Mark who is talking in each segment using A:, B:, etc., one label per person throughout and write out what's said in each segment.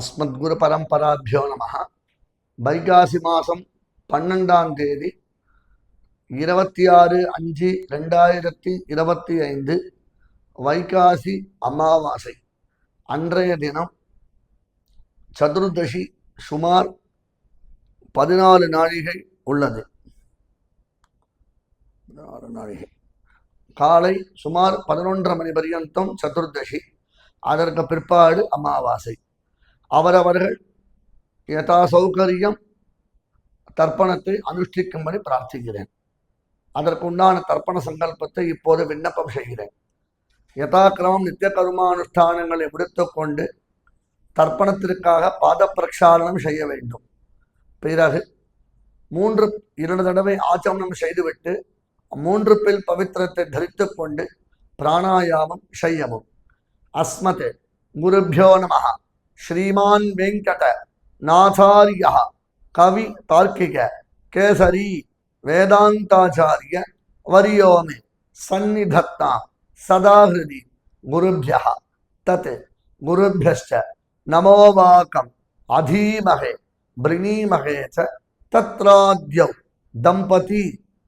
A: அஸ்மத்குரு பரம்பராபியோ நம வைகாசி மாதம் பன்னெண்டாம் தேதி இருபத்தி ஆறு அஞ்சு ரெண்டாயிரத்தி இருபத்தி ஐந்து வைகாசி அமாவாசை. அன்றைய தினம் சதுர்தசி சுமார் பதினாலு நாழிகை உள்ளது. பதினாறு நாழிகை. காலை சுமார் பதினொன்றரை மணி பர்யந்தம் சதுர்தசி. அதற்கு பிற்பாடு அமாவாசை. அவரவர்கள் யதா சௌகரியம் தர்ப்பணத்தை அனுஷ்டிக்கும்படி பிரார்த்திக்கிறேன். அதற்குண்டான தர்ப்பண சங்கல்பத்தை இப்போது விண்ணப்பம் செய்கிறேன். யதாக்கிரமம் நித்திய கர்மானுஷ்டானங்களை முடித்துக்கொண்டு தர்ப்பணத்திற்காக பாத பிரக்ஷாலனம் செய்ய வேண்டும். பிறகு மூன்று இரண்டு தடவை ஆச்சமனம் செய்துவிட்டு மூன்று பில் பவித்திரத்தை தரித்து கொண்டு பிராணாயாமம் செய்யவும். அஸ்மத் குருபியோ श्रीमान वेंकट नाचार्य कवि तार्किक केसरी वेदांताचार्य वरियो में सन्निधत्ता सदा हृदय गुरुभ्य तत् गुरुभ्यश्च नमोवाकम् अधीमहे वृणीमहे च दंपती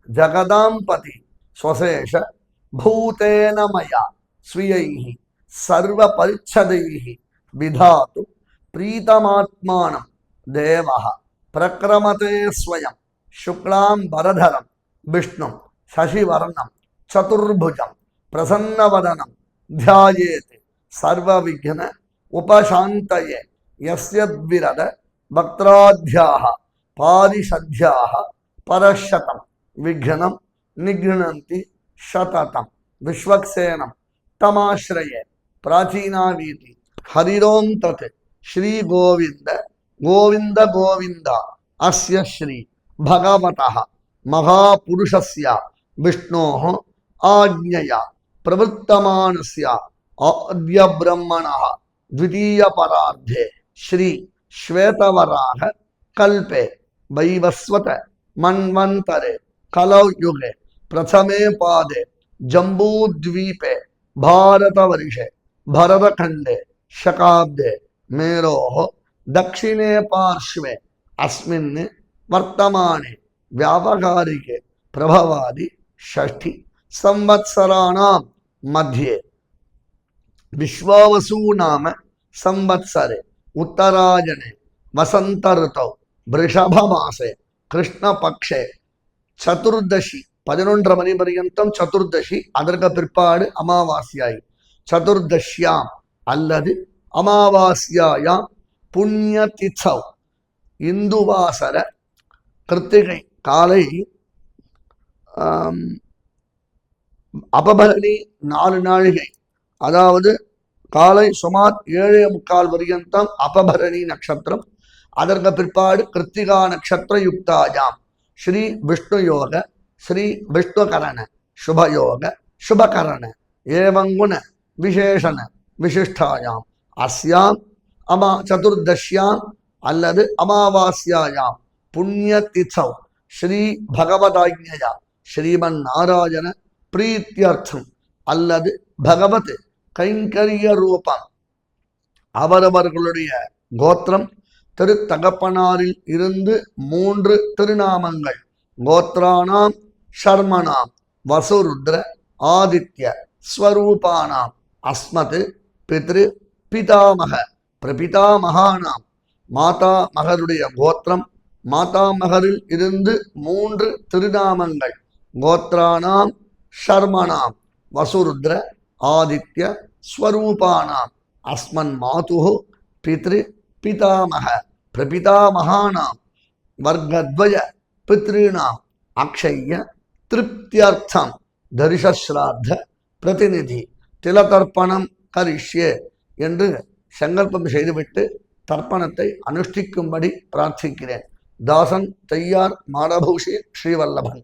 A: जगदापति स्वशेष भूतेन स्वीय स्वीयैः विधा विधातु प्रीतमात्मानं देवः प्रक्रमते स्वयं। शुक्लां वरधरं विष्णुं शशिवर्णं, चतुर्भुजं प्रसन्नवदनं ध्यायेत्। सर्वविघ्न उपशान्तये। यस्य द्विरद वक्त्राध्याः, पारिषद्याः परशतं विघ्नं निघ्नन्ति शततं विश्वक्सेनं तमाश्रये। प्राचीनावीति हरिरों तत् श्रीगोविन्द गोविंद गोविंद अस्य श्री भगवतः महापुरुषस्य विष्णोः आज्ञया प्रवृत्तमानस्य आद्यब्रह्मणः द्वितीयपरार्धे श्री श्वेतवराह कल्पे वैवस्वत मन्वन्तरे कलौ युगे प्रथमे पादे जम्बूद्वीपे भारतवर्षे भरतखण्डे शकाब्दे मेरोः दक्षिणे पार्श्वे अस्मिन् वर्तमाने व्यावहारिके प्रभवादि षष्ठि संवत्सराणां मध्ये विश्वावसू नाम संवत्सरे उत्तरायणे वसंत ऋतौ वृषभमासे कृष्णपक्षे சதுர்தசி பதினொன்றரை மணி பர்யந்தம் சதுர்தசி அதற்கு பிற்பாடு அமாவாஸ்யாய் சதுர்தஷ்யாம் அல்லது அமாவாஸ்யாயாம் புண்ணிய திச்சவ் இந்துவாசர கிருத்திகை காலை அபபரணி நாலு நாழிகை. அதாவது காலை சுமார் ஏழே முக்கால் பரியந்தம் அபபரணி நட்சத்திரம் அதற்கு பிற்பாடு கிருத்திகா நட்சத்திர யுக்தாயாம் ஸ்ரீ விஷ்ணு யோக ஸ்ரீ விஷ்ணுகரண சுபயோக சுபகரண ஏவங்குண விசேஷண விசிஷ்டாயாம். அஸ்யாம் அமா சதுர்தஷ்யாம் அல்லது அமாவாஸ்யாயாம். புண்ணிய திசௌ ஸ்ரீ பகவதாஜ்ஞயா ஸ்ரீமன் நாராயண பிரீத்தியர்த்தம் அல்லது பகவத் கைங்கரிய ரூபம். அவரவர்களுடைய கோத்திரம் திருத்தகப்பனாரில் இருந்து மூன்று திருநாமங்கள். கோத்ரானாம் ஷர்மனாம் வசுருத்ர ஆதித்ய ஸ்வரூபானாம் அஸ்மத் பித்ரு பிதாமக பிரபிதாமகானாம். மாதா மகருடைய கோத்திரம். மாதா மகரில் இருந்து மூன்று திருநாமங்கள். கோத்ரானாம் ஷர்மனாம் வசுருத்ர ஆதித்ய ஸ்வரூபானாம். அஸ்மன் மாதுः பித்ரு பிதாமக பிரபிதாமகானாம். வர்க்கத்வய பித்ருணாம் அக்ஷய திருப்தியர்த்தம். தரிசஸ்ராத்த பிரதிநிதி. திலதர்ப்பணம் கரிஷ்யே. என்று சங்கல்பம் செய்துவிட்டு தர்ப்பணத்தை அனுஷ்டிக்கும்படி பிரார்த்திக்கிறேன். தாசன் தையார் மாடபூஷி ஸ்ரீவல்லபன்.